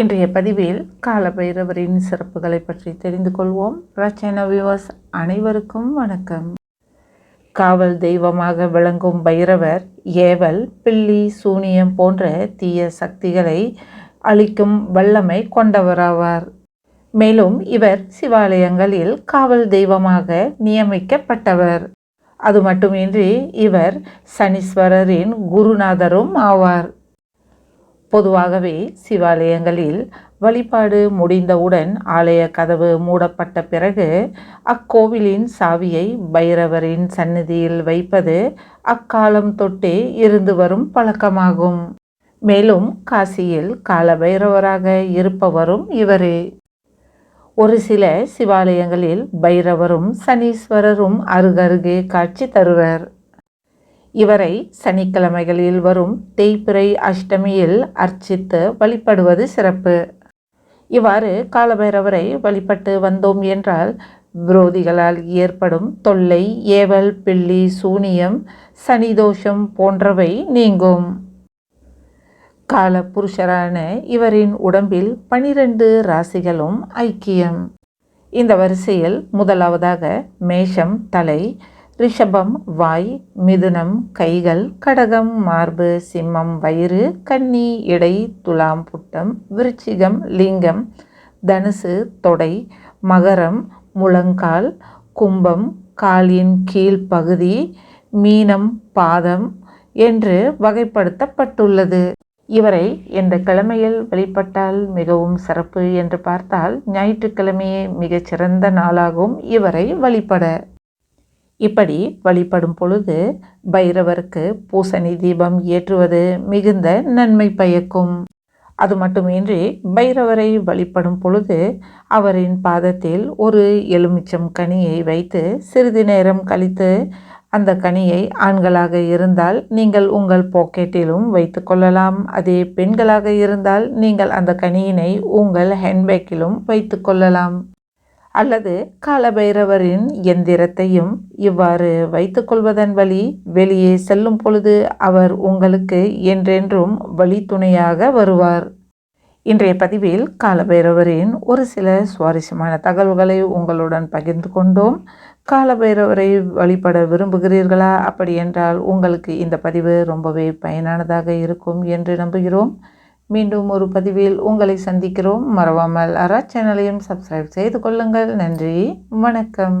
இன்றைய பதிவில் காலபைரவரின் சிறப்புகளை பற்றி தெரிந்து கொள்வோம். ரச்சன வியூவர்ஸ் அனைவருக்கும் வணக்கம். காவல் தெய்வமாக விளங்கும் பைரவர் ஏவல் பில்லி சூனியம் போன்ற தீய சக்திகளை அளிக்கும் வல்லமை கொண்டவராவார். மேலும் இவர் சிவாலயங்களில் காவல் தெய்வமாக நியமிக்கப்பட்டவர். அது மட்டுமின்றி இவர் சனீஸ்வரரின் குருநாதரும் ஆவார். பொதுவாகவே சிவாலயங்களில் வழிபாடு முடிந்தவுடன் ஆலய கதவு மூடப்பட்ட பிறகு அக்கோவிலின் சாவியை பைரவரின் சந்நிதியில் வைப்பது அக்காலம் தொட்டே இருந்து வரும் பழக்கமாகும். மேலும் காசியில் கால பைரவராக இருப்பவரும் இவரே. ஒரு சில சிவாலயங்களில் பைரவரும் சனீஸ்வரரும் அருகருகே காட்சி தருவர். இவரை சனிக்கிழமைகளில் வரும் தேய்பிறை அஷ்டமியில் அர்ச்சித்து வழிபடுவது சிறப்பு. இவ்வாறு காலபைரவரை வழிபட்டு வந்தோம் என்றால் விரோதிகளால் ஏற்படும் தொல்லை ஏவல் பில்லி சூனியம் சனிதோஷம் போன்றவை நீங்கும். கால புருஷரான இவரின் உடம்பில் பனிரெண்டு ராசிகளும் ஐக்கியம். இந்த வரிசையில் முதலாவதாக மேஷம் தலை ரிஷபம் வாய் மிதுனம் கைகள் கடகம் மார்பு சிம்மம் வயிறு கன்னி இடை துலாம் புட்டம் விருச்சிகம் லிங்கம் தனுசு தொடை மகரம் முழங்கால் கும்பம் காலின் கீழ் பகுதி மீனம் பாதம் என்று வகைப்படுத்தப்பட்டுள்ளது. இவரை எந்த கிழமையில் வழிபட்டால் மிகவும் சிறப்பு என்று பார்த்தால் ஞாயிற்றுக்கிழமையே மிகச்சிறந்த நாளாகும் இவரை வழிபட இப்படி வழிபடும் பொழுது பைரவருக்கு பூசணி தீபம் ஏற்றுவது மிகுந்த நன்மை பயக்கும். அது மட்டுமின்றி பைரவரை வழிபடும் பொழுது அவரின் பாதத்தில் ஒரு எலுமிச்சம் கனியை வைத்து சிறிது நேரம் கழித்து அந்த கனியை ஆண்களாக இருந்தால் நீங்கள் உங்கள் பாக்கெட்டிலும் வைத்து கொள்ளலாம். அதே பெண்களாக இருந்தால் நீங்கள் அந்த கனியினை உங்கள் ஹேண்ட்பேக்கிலும் வைத்து கொள்ளலாம். அல்லது காலபைரவரின் எந்திரத்தையும் இவ்வாறு வைத்துக்கொள்வதன் வழி வெளியே செல்லும் பொழுது அவர் உங்களுக்கு என்றென்றும் வழித்துணையாக வருவார். இன்றைய பதிவில் காலபைரவரின் ஒரு சில சுவாரஸ்யமான தகவல்களை உங்களுடன் பகிர்ந்து கொண்டோம். காலபைரவரை வழிபட விரும்புகிறீர்களா? அப்படி என்றால் உங்களுக்கு இந்த பதிவு ரொம்பவே பயனானதாக இருக்கும் என்று நம்புகிறோம். மீண்டும் ஒரு பதிவில் உங்களை சந்திக்கிறோம். மறவாமல் அரா சேனலையும் சப்ஸ்கிரைப் செய்து கொள்ளுங்கள். நன்றி. வணக்கம்.